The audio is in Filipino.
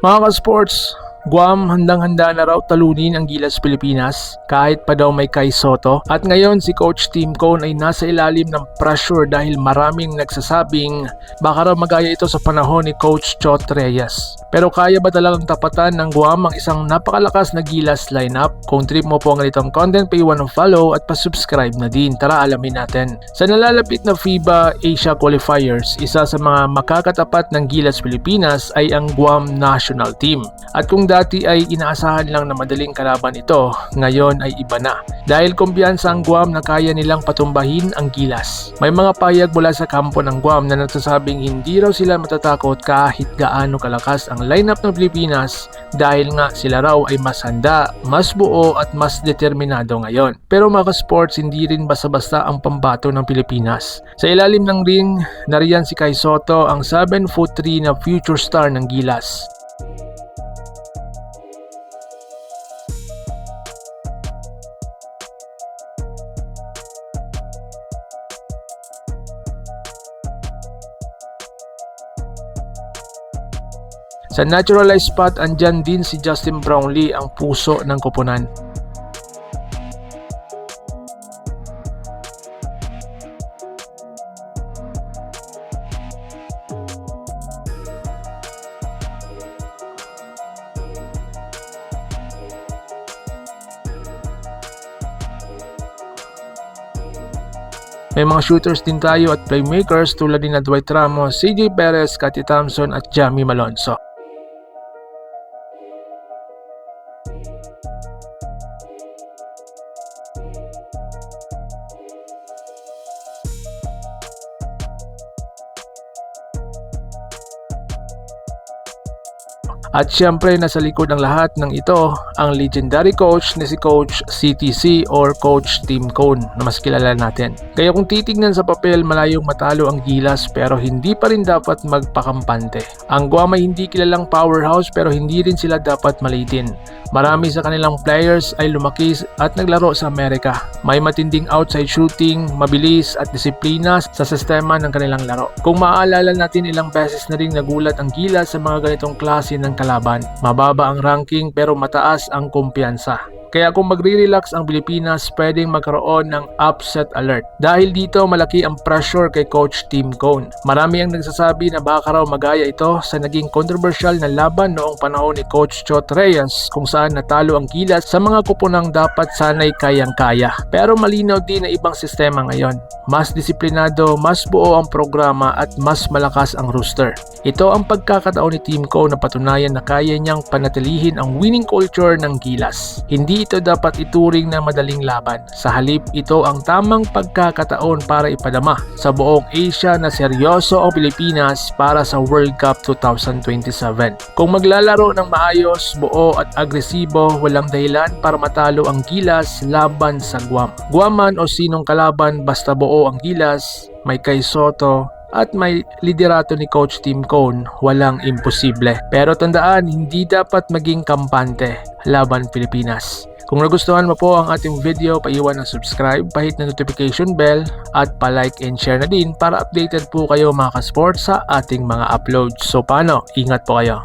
Mga ka-sports, Guam handang-handa na raw talunin ang Gilas Pilipinas kahit pa daw may Kai Soto at ngayon si Coach Tim Cone ay nasa ilalim ng pressure dahil maraming nagsasabing baka raw magaya ito sa panahon ni Coach Chot Reyes. Pero kaya ba talagang tapatan ng Guam ang isang napakalakas na Gilas lineup? Kung trip mo po ang ganitong content, paiwan ng follow at pa-subscribe na din. Tara alamin natin. Sa nalalapit na FIBA Asia Qualifiers, isa sa mga makakatapat ng Gilas Pilipinas ay ang Guam National Team. At kung dati ay inaasahan lang na madaling kalaban ito, ngayon ay iba na. Dahil kumpiyansa ang Guam na kaya nilang patumbahin ang Gilas. May mga payag mula sa kampo ng Guam na nagsasabing hindi raw sila matatakot kahit gaano kalakas ang lineup ng Pilipinas dahil nga sila raw ay mas handa, mas buo at mas determinado ngayon. Pero mga sports hindi rin basta-basta ang pambato ng Pilipinas. Sa ilalim ng ring, nariyan si Kai Soto ang 7 foot 3 na future star ng Gilas. Sa naturalized spot, andyan din si Justin Brownlee ang puso ng koponan. May mga shooters din tayo at playmakers tulad ni na Dwight Ramos, CJ Perez, Cathy Thompson at Jamie Malonzo. At syempre nasa likod ng lahat ng ito ang legendary coach na si Coach CTC or Coach Tim Cone na mas kilala natin. Kaya kung titignan sa papel malayong matalo ang Gilas pero hindi pa rin dapat magpakampante. Ang Guam ay hindi kilalang powerhouse pero hindi rin sila dapat malitin. Marami sa kanilang players ay lumaki at naglaro sa Amerika. May matinding outside shooting, mabilis at disiplina sa sistema ng kanilang laro. Kung maaalala natin ilang beses na rin nagulat ang Gilas sa mga ganitong klase ng kalaban. Mababa ang ranking pero mataas ang kumpiyansa. Kaya kung magre-relax ang Pilipinas, pwedeng magkaroon ng upset alert. Dahil dito malaki ang pressure kay Coach Tim Cone. Marami ang nagsasabi na baka raw magaya ito sa naging controversial na laban noong panahon ni Coach Chot Reyes kung saan natalo ang gilas sa mga kupunang dapat sanay kayang-kaya. Pero malinaw din na ibang sistema ngayon. Mas disiplinado, mas buo ang programa at mas malakas ang rooster. Ito ang pagkakataon ni Team Co na patunayan na kaya niyang panatilihin ang winning culture ng Gilas. Hindi ito dapat ituring na madaling laban. Sa halip, ito ang tamang pagkakataon para ipadama sa buong Asia na seryoso ang Pilipinas para sa World Cup 2027. Kung maglalaro ng maayos, buo at agresibo, walang dahilan para matalo ang Gilas laban sa Guam. Guaman o sinong kalaban basta buo ang Gilas, may kay Soto, at may liderato ni Coach Tim Cone, walang imposible. Pero tandaan, hindi dapat maging kampante laban Pilipinas. Kung nagustuhan mo po ang ating video, paiwan ng subscribe, pahit na notification bell, at pa-like and share na din para updated po kayo mga ka-sports sa ating mga uploads. So paano? Ingat po kayo.